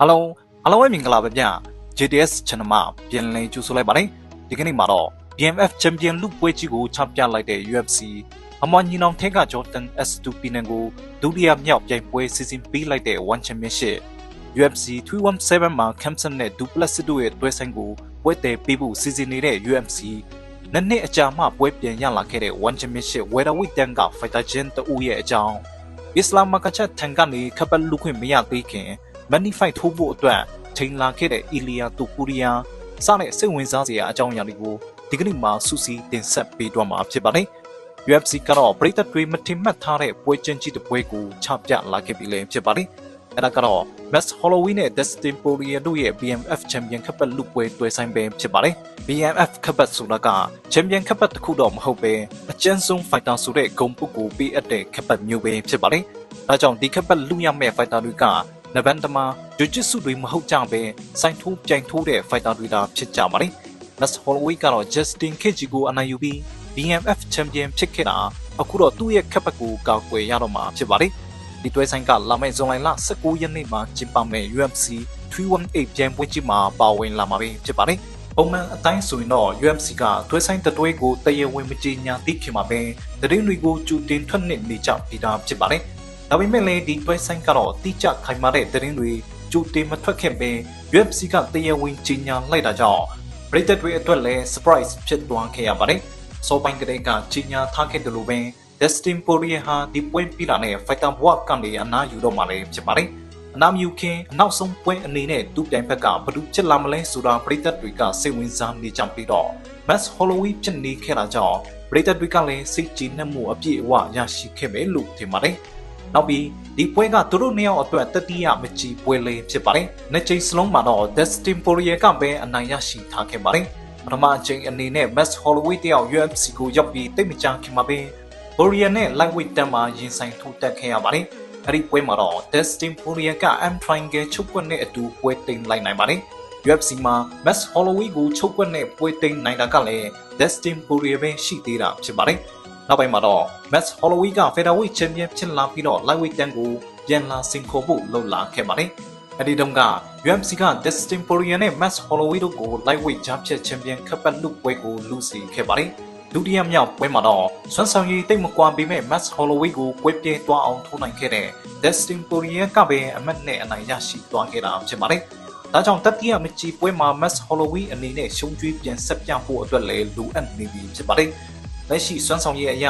အားလုံးအားလုံးပဲမင်္ဂလာပါဗျ JDS channel မှာပြန်လည်ကြိုဆိုလိုက်ပါတယ်ဒီကနေ့မှာတော့ BMF Champion လူပွဲကြီးကိုချပြလိုက်တဲ့ UFC အမွန်ညီနောင်ထဲက Jordan S2 Pinan ကိုဒုတိယမြောက်ပြိုင်ပွဲစီစဉ်ပေးလိုက်တဲ့ One Championship UFC 317မှာ Kempson နဲ့ Duplessis တို့ရဲ့တွဲဆိုင်ကိုပွဲတည်ပေးဖို့စီစဉ်နေတဲ့ UFC နှစ်နှစ်အကြာမှပွဲပြန်ရလာခဲ့တဲ့ One Championship Welterweight တန်းက Fighter Gen တဦးရဲ့အကြောင်းအစ္စလာမ်မကချက်ထံကနေခပ်ပတ်လူခွင့်မရသေးခင် မန်နီဖိုက်ထိုးဖို့အတွက်ချိန်လာခဲ့တဲ့အီလီယာတူပူရီယာစတဲ့စိတ်ဝင်စားစရာအကြောင်းအရာတွေကိုဒီကနေ့မှစူးစီးတင်ဆက်ပေးတော့မှာဖြစ်ပါတယ်။ UFC ကတော့ပရိသတ်တွေမထင်မှတ်ထားတဲ့ပွဲချင်းကြီးတစ်ပွဲကိုချပြလာခဲ့ပြီလည်းဖြစ်ပါတယ်။အဲဒါကတော့ Max Holloway နဲ့ Dustin Poirier တို့ရဲ့ BMF Champion ခပ်ပတ်လူပွဲတွဲဆိုင်ပဲဖြစ်ပါတယ်။ BMF ခပ်ပတ်ဆိုတာက Champion ခပ်ပတ်တစ်ခုတော့မဟုတ်ပဲအကျဉ်းဆုံး fighter ဆိုတဲ့ဂုဏ်ပုဂ္ဂိုလ်ပေးအပ်တဲ့ခပ်ပတ်မျိုးပဲဖြစ်ပါတယ်။ဒါကြောင့်ဒီခပ်ပတ်လူရမဲ့ fighter တွေက နဗန်တမာဂျူဂျစ်စုတွေမဟုတ်ကြပဲစိုင်းထိုးပြိုင်ထိုးတဲ့ fighter တွေသာဖြစ်ကြပါတယ်။ Max Holloway ကတော့ Justin Cage ကိုအနိုင်ယူပြီး BMF Champion ဖြစ်ခဲ့တာအခုတော့သူ့ရဲ့ခပ်ပတ်ကိုကောက်ွယ်ရတော့မှာဖြစ်ပါတယ်။ဒီတွဲဆိုင်ကလာမယ့်ဇွန်လ19ရက်နေ့မှာကျင်းပမယ့် UFC 318ပြိုင်ပွဲကြီးမှာပါဝင်လာမှာဖြစ်ပါတယ်။ပုံမှန်အတိုင်းဆိုရင်တော့ UFC ကတွဲဆိုင်တတွဲကိုတရဝင်မကြေညာသိခင်မှာပဲသတင်းတွေကိုကြိုတင်ထွက်နေကြပြီးသားဖြစ်ပါတယ်။ ဒါပေမဲ့လည်းဒီတွဲဆိုင်ကတော့တိကျခိုင်မာတဲ့သတင်းတွေကြိုတင်မထွက်ခင်ပင် UFC ကတရဝင်ကြေညာလိုက်တာကြောင့်ပရိသတ်တွေအတွက်လည်း surprise ဖြစ်သွားခဲ့ရပါတယ်။စောပိုင်းကလေးကကြေညာထားခဲ့တယ်လို့ပဲ Dustin Poirier ဟာဒီပွဲပြီးတာနဲ့ Fighter World ကနေအနားယူတော့မှလည်းဖြစ်ပါတယ်။အနားမယူခင်အနောက်ဆုံးပွဲအနေနဲ့သူ့ပြိုင်ဘက်ကဘယ်သူဖြစ်လာမလဲဆိုတာပရိသတ်တွေကစိတ်ဝင်စားနေကြပြီးတော့ Max Holloway ဖြစ်နေခဲ့တာကြောင့်ပရိသတ်တွေကလည်းစိတ်ကြည်နက်မှုအပြည့်အဝရရှိခဲ့မယ်လို့ထင်ပါတယ်။ နောက်ပြီးဒီပွဲကသူတို့နှစ်ယောက်အတွက်တတိယမကြီးပွဲလေးဖြစ်ပါတယ်။နှစ်ချိန်စလုံးမှာတော့ Dustin Poirier ကပဲအနိုင်ရရှိထားခဲ့ပါတယ်။ပထမအချိန်အနေနဲ့ Max Holloway တယောက် UFC ကိုရောက်ပြီးတိတ်မကြခင်မှာပဲ Poirier နဲ့ lightweight တန်းမှာရင်ဆိုင်ထိုးတက်ခဲ့ရပါတယ်။အဲဒီပွဲမှာတော့ Dustin Poirier က M triangle ချုပ်ကွက်နဲ့အတူပွဲတိမ်လိုက်နိုင်ပါတယ်။ UFC မှာ Max Holloway ကိုချုပ်ကွက်နဲ့ပွဲတိမ်နိုင်တာကလည်း Dustin Poirier ပဲရှိသေးတာဖြစ်ပါတယ်။ နောက်ပိုင်းမှာတော့ Max Holloway က featherweight champion ဖြစ်လာပြီးတော့ lightweight တန်းကိုပြန်လာစင်ခေါ်ဖို့လှုပ်လာခဲ့ပါတယ်။အဲဒီတုန်းက UFC က Dustin Poirier နဲ့ Max Holloway တို့ကို lightweight ကြားဖြတ် champion ခပ်ပတ်လူပွဲကိုလူစီခဲ့ပါတယ်။ဒုတိယမြောက်ပွဲမှာတော့ဆွမ်းဆောင်ရည်တိတ်မကွာပေမဲ့ Max Holloway ကိုကွဲပြေးသွားအောင်ထိုးနိုင်ခဲ့တဲ့ Dustin Poirier ကပဲအမတ်နဲ့အနိုင်ရရှိသွားခဲ့တာဖြစ်ပါတယ်။ဒါကြောင့်တတိယမကြီးပွဲမှာ Max Holloway အနေနဲ့ရှုံးကျွေးပြန်ဆက်ပြဖို့အတွက်လည်းလိုအပ်နေပြီဖြစ်ပါတယ်။ လက်ရှိဆွမ်းဆောင်ရည်အရ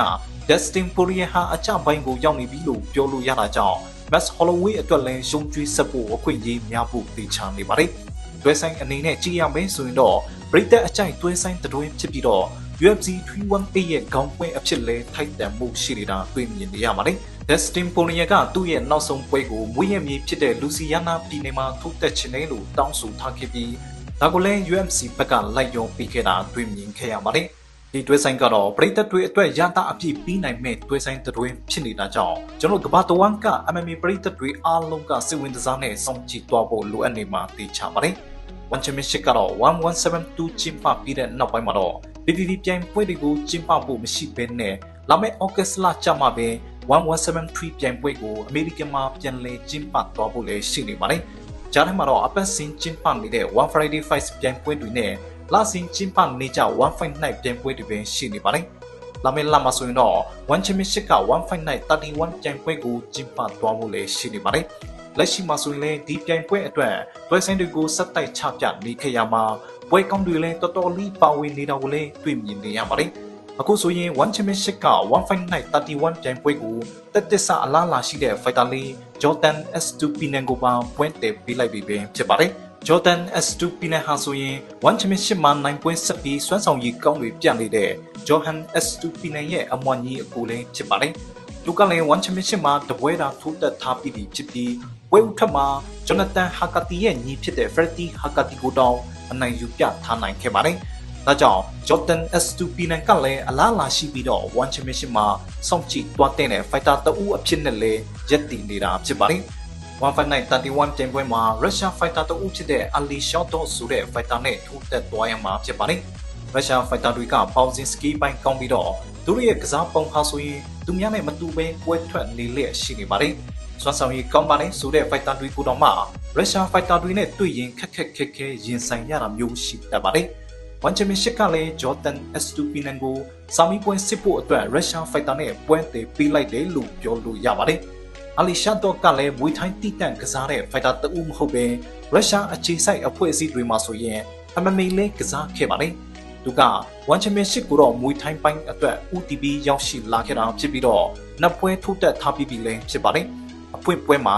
Dustin Poirier ဟာအကြပိုင်းကိုရောက်နေပြီလို့ပြောလို့ရတာကြောင့် Max Holloway အတွက်လည်းရှုံးကျွေးဆက်ဖို့အခွင့်အရေးများဖို့တေချာနေပါတယ်။တွဲဆိုင်အနေနဲ့ကြည့်ရမယ်ဆိုရင်တော့ပရိသတ်အကြိုက်တွဲဆိုင်တွဲဖြစ်ပြီးတော့ UFC 318ရဲ့ခေါင်းပွဲအဖြစ်လဲထိုက်တန်မှုရှိနေတာတွေ့မြင်နေရပါတယ်။ Dustin Poirier ကသူ့ရဲ့နောက်ဆုံးပွဲကိုမွေးရမြေဖြစ်တဲ့ Louisiana ပြည်နယ်မှာထုတ်သက်ချင်တယ်လို့တောင်းဆိုထားခဲ့ပြီးဒါကိုလည်း UFC ဘက်ကလိုက်ရောပေးခဲ့တာတွေ့မြင်ခဲ့ရပါတယ်။ ဒီတွဲဆိုင်ကတော့ပရိသတ်တွေအတွက်ရတာအပြည့်ပြီးနိုင်မဲ့တွဲဆိုင်တွဲဖြစ်နေတာကြောင့်ကျွန်တော်ကဘာတဝမ်က MMA ပရိသတ်တွေအားလုံးကစိတ်ဝင်စားနဲ့စောင့်ကြည့်သွားဖို့လိုအပ်နေမှာသိချပါတယ်။ One Championship ကတော့1172ကျင်းပပြီးတဲ့နောက်ပိုင်းမှာတော့ PVV ပြိုင်ပွဲတွေကိုကျင်းပဖို့မရှိဘဲနဲ့လာမယ့် August လကျမှပဲ1173ပြိုင်ပွဲကိုအမေရိကန်မှာပြန်လည်ကျင်းပသွားဖို့လည်းရှိနေပါတယ်။ကြားထဲမှာတော့အပတ်စဉ်ကျင်းပနေတဲ့ One Friday Fights ပြိုင်ပွဲတွေနဲ့ လစဉ်ကျင်းပနေကြ One Fight Night ပြိုင်ပွဲတွေပဲရှိနေပါတယ်။လာမယ့်လမှာဆိုရင်တော့ One Championship က One Fight Night 31ပြိုင်ပွဲကိုကျင်းပသွားဖို့လည်းရှိနေပါတယ်။လက်ရှိမှာဆိုရင်လည်းဒီပြိုင်ပွဲအတွက်တွဲဆိုင်တွေကိုစက်တိုက်ချပြနေခဲ့ရမှာပွဲကောင်းတွေလည်းတော်တော်လေးပါဝင်နေတာကိုလည်းတွေ့မြင်နေရပါတယ်။အခုဆိုရင် One Championship က1 Fight Night 31ပြိုင်ပွဲကိုတက်တက်ဆအလားလာရှိတဲ့ fighter လေး Jordan S2 Pinan ကိုပါပွင့်တယ်ပေးလိုက်ပြီပဲဖြစ်ပါတယ်။ Jordan S2 Pinan ဟာဆိုရင် One Championship မှာ9ပွဲဆက်ပြီးစွမ်းဆောင်ရည်ကောင်းတွေပြနေတဲ့ Johan S2 Pinan ရဲ့အမွန်ကြီးအကူလေးဖြစ်ပါတယ်။သူကလည်း One Championship မှာတပွဲတာထိုးတက်ထားပြီးဖြစ်ပြီးဝဲဥထက်မှာ Jonathan Hakati ရဲ့ညီဖြစ်တဲ့ Freddy Hakati ကိုတောင်းအနိုင်ယူပြထားနိုင်ခဲ့ပါတယ်။ဒါကြောင့် Jordan S2 Pinan ကလည်းအလားလာရှိပြီးတော့ One Championship မှာစောင့်ကြည့်တွားတဲ့ fighter တအူးအဖြစ်နဲ့လည်းရက်တည်နေတာဖြစ်ပါတယ်။ One Fight Night 31တင်ပွဲမှာ Russia fighter တအူးဖြစ်တဲ့ Ali Shotov ဆိုတဲ့ fighter နဲ့ထိုးတက်သွားရမှာဖြစ်ပါတယ်။ Russia fighter တွေက bouncing ski ပိုင်းကောင်းပြီးတော့သူတို့ရဲ့ကစားပုံဟာဆိုရင်သူများနဲ့မတူဘဲကွဲထွက်နေလျက်ရှိနေပါတယ်။စွမ်းဆောင်ရည်ကောင်းပါလေဆိုတဲ့ fighter တွေကိုတော့မှရုရှား fighter တွေနဲ့တွေ့ရင်ခက်ခက်ခက်ခဲရင်ဆိုင်ရတာမျိုးရှိတတ်ပါတယ်။ဝန်ချမင်ရှစ်ကလည်း Jordan S2P9 ကိုစာမီပွဲစစ်ဖို့အတွက်ရုရှား fighter နဲ့ပွဲသေးပေးလိုက်တယ်လို့ပြောလို့ရပါတယ်။ အလီရှာတော့ကလည်းမွေထိုင်းတိတန့်ကစားတဲ့ fighter တအူးမဟုတ်ပဲရုရှားအခြေစိုက်အဖွဲ့အစည်းတွေမှာဆိုရင် MMA လေးကစားခဲ့ပါတယ်။သူကဝန်ချမင်ရှစ်ကိုတော့မွေထိုင်းပိုင်းအတွက် UTB ရောက်ရှိလာခဲ့တာဖြစ်ပြီးတော့နှစ်ပွဲထိုးတက်ထားပြီးပြီလည်းဖြစ်ပါတယ်။အဖွင့်ပွဲမှာ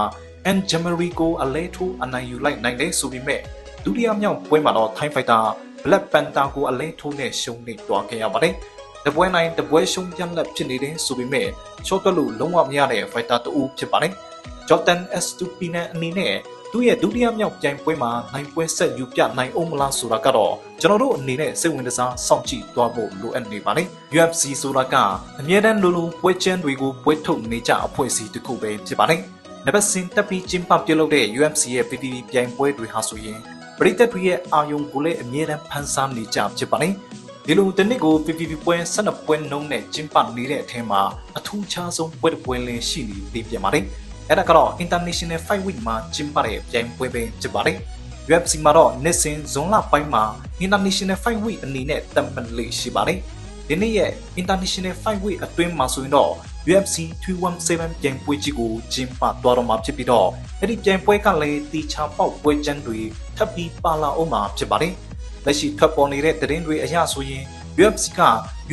and Jamari ကိုအလဲထိုးအနိုင်ယူလိုက်နိုင်တယ်ဆိုပေမဲ့ဒုတိယမြောက်ပွဲမှာတော့ Thai Fighter Black Panther ကိုအလဲထိုးနဲ့ရှုံးနေသွားခဲ့ရပါတယ်။ တပွဲနိုင်တပွဲရှုံးပြန်လက်ဖြစ်နေတဲ့ဆိုပေမဲ့ချော့တွက်လို့လုံးဝမရတဲ့ fighter တူဖြစ်ပါတယ်။ Jordan S2P နဲ့အနေနဲ့သူ့ရဲ့ဒုတိယမြောက်ပြိုင်ပွဲမှာနိုင်ပွဲဆက်ယူပြနိုင်အောင်မလားဆိုတာကတော့ကျွန်တော်တို့အနေနဲ့စိတ်ဝင်စားစောင့်ကြည့်သွားဖို့လိုအပ်နေပါတယ်။ UFC ဆိုတာကအမြဲတမ်းလိုလိုပွဲချမ်းတွေကိုပွဲထုတ်နေကြအဖွဲ့အစည်းတစ်ခုပဲဖြစ်ပါတယ်။နံပါတ်စင်တက်ပြီးကျင်းပပြုလုပ်တဲ့ UFC ရဲ့ PPV ပြိုင်ပွဲတွေဟာဆိုရင်ပရိသတ်တွေရဲ့အာယုံကိုလည်းအမြဲတမ်းဖန်ဆားနေကြဖြစ်ပါတယ်။ ဒီလိုတနစ်ကို PPV ပွဲ12ပွဲနှုန်းနဲ့ကျင်းပနေတဲ့အထက်မှာအထူးခြားဆုံးပွဲတစ်ပွဲလည်းရှိနေပြီးပြန်ပါတယ်။အဲ့ဒါကတော့ International Fight Week မှာကျင်းပတဲ့ပြိုင်ပွဲပဲဖြစ်ပါတယ်။ UFC မှာတော့နှစ်စဉ်ဇွန်လပိုင်းမှာ International Fight Week အနေနဲ့တမ်ပန်လေးရှိပါတယ်။ဒီနေ့ရဲ့ International Fight Week အတွင်းမှာဆိုရင်တော့ UFC 317ပြိုင်ပွဲကြီးကိုကျင်းပသွားတော့မှာဖြစ်ပြီးတော့အဲ့ဒီပြိုင်ပွဲကလည်းတီချာပေါက်ပွဲချမ်းတွေထပ်ပြီးပါလာအောင်မှာဖြစ်ပါတယ်။ လက်ရှိထွက်ပေါ်နေတဲ့သတင်းတွေအရဆိုရင် UFC က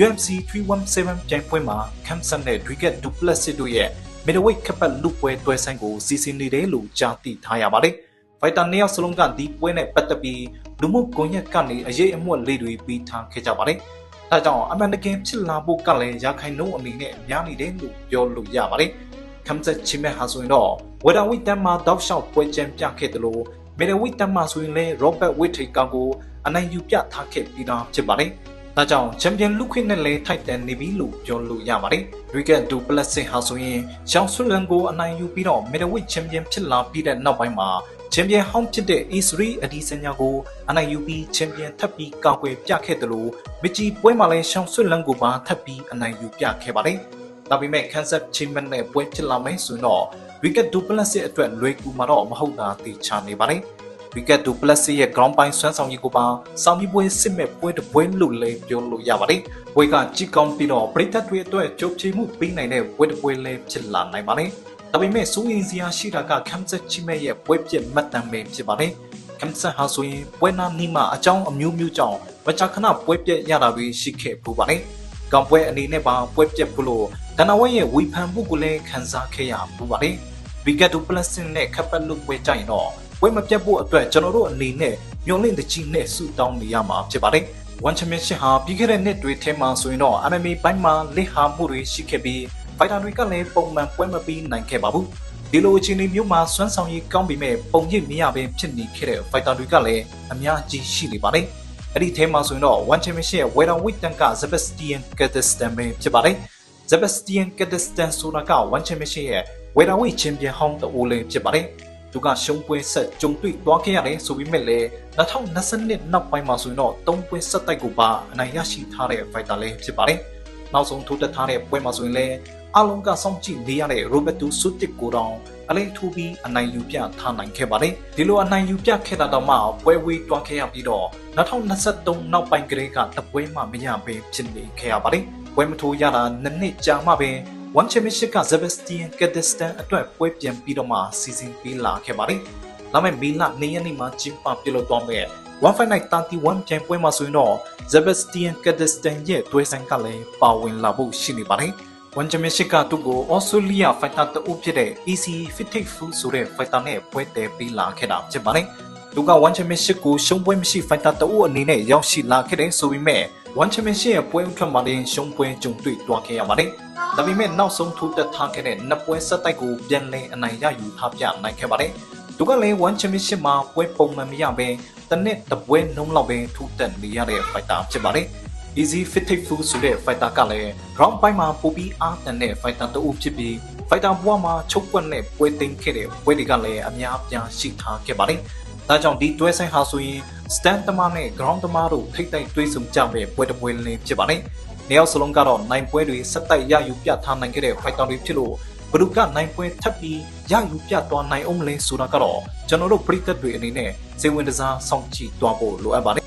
UFC 317ပြိုင်ပွဲမှာ Kamsan နဲ့ Dwight Duplessis တို့ရဲ့ middleweight ခပ်ပတ်လူပွဲတွဲဆိုင်ကိုစီစဉ်နေတယ်လို့ကြားသိထားရပါတယ်။ fighter နှစ်ယောက်စလုံးကဒီပွဲနဲ့ပတ်သက်ပြီးလူမှုကွန်ရက်ကနေအရေးအမွက်လေးတွေပြီးထားခဲ့ကြပါတယ်။ဒါကြောင့်အမှန်တကယ်ဖြစ်လာဖို့ကလည်းရာခိုင်နှုန်းအနေနဲ့များနေတယ်လို့ပြောလို့ရပါတယ်။ခမ်ဆက်ချီမဲဟာဆိုရင်တော့ဝေဒဝိတန်မှာတောက်လျှောက်ပွဲချမ်းပြခဲ့တယ်လို့မီဒဝိတန်မှာဆိုရင်လည်း Robert Whittaker ကို အနိုင်ယူပြထားခဲ့ပြီးသားဖြစ်ပါတယ်။ဒါကြောင့်ချန်ပီယံလူခွင့်နဲ့လည်းထိုက်တန်နေပြီလို့ပြောလို့ရပါတယ်။ Ricket Du Plessis ဟာဆိုရင်ရှောင်းဆွလန်ကိုအနိုင်ယူပြီးတော့ Middleweight Champion ဖြစ်လာပြီးတဲ့နောက်ပိုင်းမှာချန်ပီယံဟောင်းဖြစ်တဲ့ E3 အဒီဆန်ညာကိုအနိုင်ယူပြီးချန်ပီယံထပ်ပြီးကောက်ွယ်ပြခဲ့တယ်လို့မချီပွဲမှာလည်းရှောင်းဆွလန်ကိုပါထပ်ပြီးအနိုင်ယူပြခဲ့ပါတယ်။ဒါပေမဲ့ Kansas Champion နဲ့ပွဲဖြစ်လာမယ်ဆိုရင်တော့ Ricket Du Plessis အတွက်လွယ်ကူမှာတော့မဟုတ်တာသိချနေပါတယ်။ Wicket Du Plessis ရဲ့ ground ပိုင်းဆွမ်းဆောင်ရည်ကိုပါစောင်းပြီးပွဲစစ်မဲ့ပွဲတစ်ပွဲလို့လည်းပြောလို့ရပါတယ်။ပွဲကကြည့်ကောင်းပြီးတော့ပရိသတ်တွေအတွက်ကြိုးချမှုပေးနိုင်တဲ့ပွဲတစ်ပွဲလည်းဖြစ်လာနိုင်ပါတယ်။ဒါပေမဲ့စိုးရင်စရာရှိတာက Kamsat Chime ရဲ့ပွဲပြစ်မှတ်တမ်းပဲဖြစ်ပါတယ်။ Kamsat ဟာဆိုရင်ပွဲနာနီးမှာအကြောင်းအမျိုးမျိုးကြောင့်မကြာခဏပွဲပြက်ရတာတွေရှိခဲ့ပူပါတယ်။ကံပွဲအနေနဲ့ပါပွဲပြက်ဖို့လို့ဒနာဝဲရဲ့ဝီဖန်မှုကိုလည်းခန်းစားခဲ့ရပူပါတယ်။ Wicket Du Plessis နဲ့ခပ်ပတ်လို့ပွဲကြိုင်တော့ ပွဲမပြတ်ဖို့အတွက်ကျွန်တော်တို့အနေနဲ့မျှော်လင့်တကြီးနဲ့ဆုတောင်းနေရမှာဖြစ်ပါတယ်။ One Championship ဟာပြီးခဲ့တဲ့နှစ်တွေထဲမှာဆိုရင်တော့ MMA ဘိုင်းမှာလက်ဟာမှုတွေရှိခဲ့ပြီး fighter တွေကလည်းပုံမှန်ပွဲမပြီးနိုင်ခဲ့ပါဘူး။ဒီလိုအခြေအနေမျိုးမှာစွမ်းဆောင်ရည်ကောင်းပေမဲ့ပုံရိပ်မရဘဲဖြစ်နေခဲ့တဲ့ fighter တွေကလည်းအများကြီးရှိနေပါတယ်။အဲ့ဒီထဲမှာဆိုရင်တော့ One Championship ရဲ့ welterweight တန်က Sebastian Kazakhstan ပဲဖြစ်ပါတယ်။ Sebastian Kazakhstan ဆိုတာက One Championship ရဲ့ welterweight champion ဟောင်းတအိုးလည်းဖြစ်ပါတယ်။ သူကရှုံးပွဲဆက်ကြုံတွေ့သွားခဲ့ရတယ်ဆိုပေမဲ့လည်း2022နောက်ပိုင်းမှာဆိုရင်တော့၃ပွဲဆက်တိုက်ကိုပါအနိုင်ရရှိထားတဲ့ fighter လေးဖြစ်ပါတယ်။နောက်ဆုံးထိုးတက်ထားတဲ့ပွဲမှာဆိုရင်လည်းအလုံးကစောင့်ကြည့်နေရတဲ့ Roberto Sutik ကိုတောင်အလိထိုးပြီးအနိုင်ယူပြထားနိုင်ခဲ့ပါတယ်။ဒီလိုအနိုင်ယူပြခဲ့တာတော့မှပွဲဝေးတွားခဲ့ရပြီးတော့2023နောက်ပိုင်းကလေးကတပွဲမှမရဘဲဖြစ်နေခဲ့ရပါတယ်။ပွဲမထိုးရတာနှစ်နှစ်ကြာမှပဲ One Championship က Sebastian Kazakhstan အတွက်ပွဲပြန်ပြီးတော့မှစီစဉ်ပေးလာခဲ့ပါတယ်။ဒါပေမဲ့မေလ2ရက်နေ့မှာကျင်းပပြုလုပ်သွားမဲ့1 Fight Night 31ပြိုင်ပွဲမှာဆိုရင်တော့ Sebastian Kazakhstan ရဲ့တွဲဆိုင်ကလည်းပါဝင်လာဖို့ရှိနေပါတယ်။ One Championship ကသူ့ကို Australia Fighter တအုပ်ဖြစ်တဲ့ AC Fitik Fu ဆိုတဲ့ Fighter နဲ့ပွဲတည်ပေးလာခဲ့တာဖြစ်ပါတယ်။သူက One Championship ကိုရှုံးပွဲမရှိ Fighter တအုပ်အနေနဲ့ရောက်ရှိလာခဲ့တဲ့ဆိုပေမဲ့ One Championship ရဲ့ပွဲဥထွက်မှာတင်ရှုံးပွဲကြုံတွေ့သွားခဲ့ရပါတယ်။ဒါပေမဲ့နောက်ဆုံးထိုးတက်ထားခဲ့တဲ့နှစ်ပွဲဆက်တိုက်ကိုပြန်လည်အနိုင်ရယူထားပြနိုင်ခဲ့ပါတယ်။သူကလည်း One Championship မှာပွဲပုံမှန်မရဘဲတနစ်တပွဲနှုံးလောက်ပဲထိုးတက်နေရတဲ့ fighter ဖြစ်ပါတယ်။ Easy Fit Food ဆိုတဲ့ fighter ကလည်း round ပိုင်းမှာပိုပြီးအားတန်တဲ့ fighter တအုပ်ဖြစ်ပြီး fighter ဘဝမှာချုပ်ကွက်နဲ့ပွဲသိမ်းခဲ့တဲ့ပွဲတွေကလည်းအများအပြားရှိထားခဲ့ပါတယ်။ ဒါကြောင့်ဒီတွဲဆိုင်ဟာဆိုရင် stand တမနဲ့ ground တမတို့ထိတ်တိုက်တွေးဆုံကြမဲ့ပွဲတစ်ပွဲလေးဖြစ်ပါတယ်။နေရောက်စလုံးကတော့နိုင်ပွဲတွေဆက်တိုက်ရယူပြထားနိုင်ခဲ့တဲ့ fighter တွေဖြစ်လို့ဘလူကနိုင်ပွဲထပ်ပြီးရယူပြသွားနိုင်အောင်မလဲဆိုတာကတော့ကျွန်တော်တို့ပရိသတ်တွေအနေနဲ့စိတ်ဝင်စားစောင့်ကြည့်သွားဖို့လိုအပ်ပါတယ်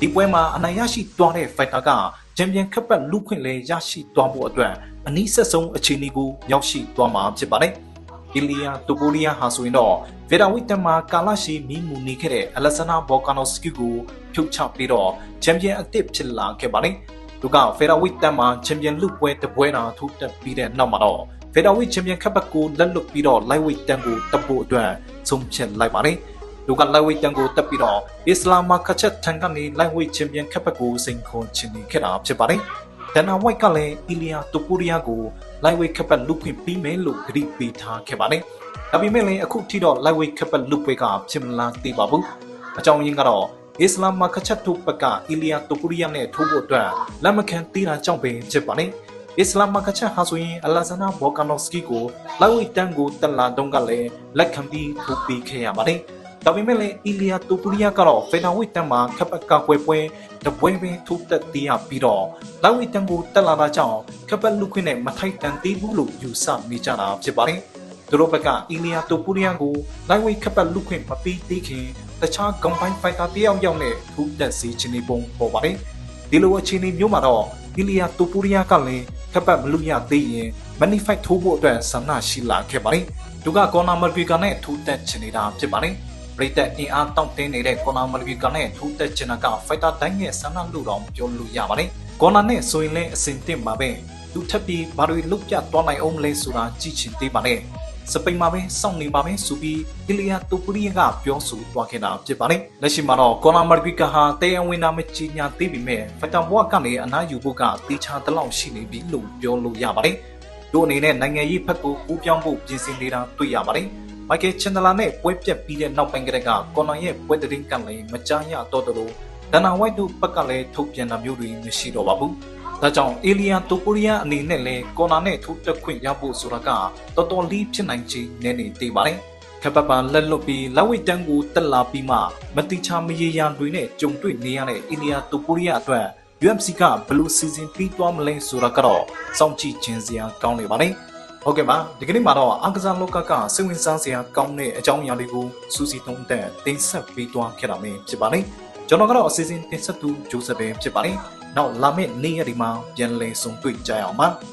ဒီပွဲမှာအနိုင်ရရှိသွားတဲ့ fighter ကချန်ပီယံခပ်ပတ်လူခွင့်လည်းရရှိသွားဖို့အတွက်အနည်းဆက်ဆုံးအခြေအနေကိုရောက်ရှိသွားမှာဖြစ်ပါတယ် အီလီယာတိုကိုရီးယားဟာဆိုရင်တော့ဗေဒါဝိတန်မှာကာလရှိမီမူနေခဲ့တဲ့အလက်ဆန်နာဘော်ကာနိုစကီကိုဖြုတ်ချပြီးတော့ချန်ပီယံအသစ်ဖြစ်လာခဲ့ပါတယ်သူကဖေရာဝိတန်မှာချန်ပီယံလူပွဲတပွဲတာထိုးတက်ပြီးတဲ့နောက်မှာတော့ဖေရာဝိချန်ပီယံခပ်ပတ်ကိုလက်လွတ်ပြီးတော့ lightweight တန်ကိုတပ်ဖို့အတွက်ဆုံးဖြတ်လိုက်ပါတယ်သူက lightweight တန်ကိုတက်ပြီးတော့အစ္စလာမ်မာခချက်ထန်ကနေ lightweight ချန်ပီယံခပ်ပတ်ကိုစိန်ခေါ်ချင်နေခဲ့တာဖြစ်ပါတယ်ဒန်နာဝိုက်ကလည်းအီလီယာတိုပူရီယာကို lightweight ခပ်ပတ်လူခွင့်ပြီးမယ်လို့ကြေပေးထားခဲ့ပါတယ်ဒါပေမဲ့လည်းအခုထိတော့ lightweight ခပ်ပတ်လူပွဲကဖြစ်မလားသိပါဘူးအကြောင်းရင်းကတော့အစ္စလာမ်မာခချက်တို့ဘက်ကအီလီယာတိုပူရီယာနဲ့ထိုးဖို့အတွက်လက်မခံသေးတာကြောင့်ပဲဖြစ်ပါတယ်အစ္စလာမ်မာကချက်ဟာဆိုရင်အလာဇနာဘော်ကာနော့စကီကိုလိုက်ဝိတန်ကိုတက်လာတော့ကလည်းလက်ခံပြီးထိုးပေးခဲ့ရပါတယ်။ ဒါပေမဲ့လည်းအီလီယာတိုပူရီယာကတော့ဖေနာဝိတန်မှာခပ်ပတ်ကကွယ်ပွဲတပွဲပဲထိုးတက်သေးရပြီးတော့လိုက်ဝိတန်ကိုတက်လာတာကြောင့်ခပ်ပတ်လူခွင့်နဲ့မထိုက်တန်သေးဘူးလို့ယူဆမိကြတာဖြစ်ပါတယ်။သူတို့ဘက်ကအီလီယာတိုပူရီယာကိုလိုက်ဝိခပ်ပတ်လူခွင့်မပေးသေးခင်တခြားကွန်ပိုင်းဖိုက်တာတယောက်ယောက်နဲ့ထိုးတက်စီချင်နေပုံပေါ်ပါတယ်။ဒီလိုအခြေအနေမျိုးမှာတော့အီလီယာတိုပူရီယာကလည်းခပ်ပတ်မလူရသေးရင်မနီဖိုက်ထိုးဖို့အတွက်ဆန္ဒရှိလာခဲ့ပါတယ်။သူကကော်နာမဂရီကာနဲ့ထိုးတက်ချင်နေတာဖြစ်ပါတယ်။ ပရိသတ်အင်အားတောင့်တင်းနေတဲ့ကော်နာမဂရီကာနဲ့ထိုးတက်ချင်တာကဖိုက်တာတိုင်းရဲ့ဆန္ဒလူတော်ပြောလို့ရပါတယ်။ကော်နာနဲ့ဆိုရင်လည်းအစင်တင်ပါပဲ။သူထပ်ပြီးဘာတွေလုတ်ပြသွားနိုင်အောင်လဲဆိုတာကြည့်ချင်သေးပါနဲ့။စပိန်မှာပဲစောင့်နေပါပဲဆိုပြီးအီလီယာတိုပူရီယာကပြောဆိုသွားခဲ့တာဖြစ်ပါတယ်။လက်ရှိမှာတော့ကော်နာမာဂရီကာဟာတေးအဝင်နာမချီညာသေးပေမဲ့ဖိုက်တာဘွားကနေအနားယူဖို့ကတေချာတလောက်ရှိနေပြီလို့ပြောလို့ရပါတယ်။တို့အနေနဲ့နိုင်ငံရေးဖက်ကိုကူးပြောင်းဖို့ပြင်ဆင်နေတာတွေ့ရပါတယ်။ မိုက်ကယ်ချန်ဒလာနဲ့ပွဲပြက်ပြီးတဲ့နောက်ပိုင်းကတည်းကကော်နာရဲ့ပွဲသတင်းကလည်းမကြားရတော့တယ်လို့ဒန်နာဝိုက်တို့ဘက်ကလည်းထုတ်ပြန်တာမျိုးတွေမရှိတော့ပါဘူး။ဒါကြောင့်အေလီယာတိုကိုရီးယားအနေနဲ့လည်းကော်နာနဲ့ထိုးတက်ခွင့်ရဖို့ဆိုတာကတော်တော်လေးဖြစ်နိုင်ချေနေနေသေးပါတယ်။ခပ်ပပလက်လွတ်ပြီးလက်ဝိတ်တန်းကိုတက်လာပြီးမှမတိချာမရေရာတွေနဲ့ကြုံတွေ့နေရတဲ့အေလီယာတိုကိုရီးယားအတွက် UFC ကဘယ်လိုစီစဉ်ပြီးသွားမလဲဆိုတာကတော့စောင့်ကြည့်ခြင်းစရာကောင်းနေပါလေ။ ဟုတ်ကဲ့ပါဒီကနေ့မှာတော့အာကစားလောကကစိတ်ဝင်စားစရာကောင်းတဲ့အကြောင်းအရာတွေကိုစူးစီးသုံးသပ်တင်ဆက်ပေးသွားခဲ့တာမျိုးဖြစ်ပါလေ။ကျွန်တော်ကတော့အစီအစဉ်တင်ဆက်သူဂျိုးဆက်ပဲဖြစ်ပါလေ။နောက်လာမယ့်နေ့ရက်ဒီမှာပြန်လည်ဆုံတွေ့ကြရအောင်ပါ။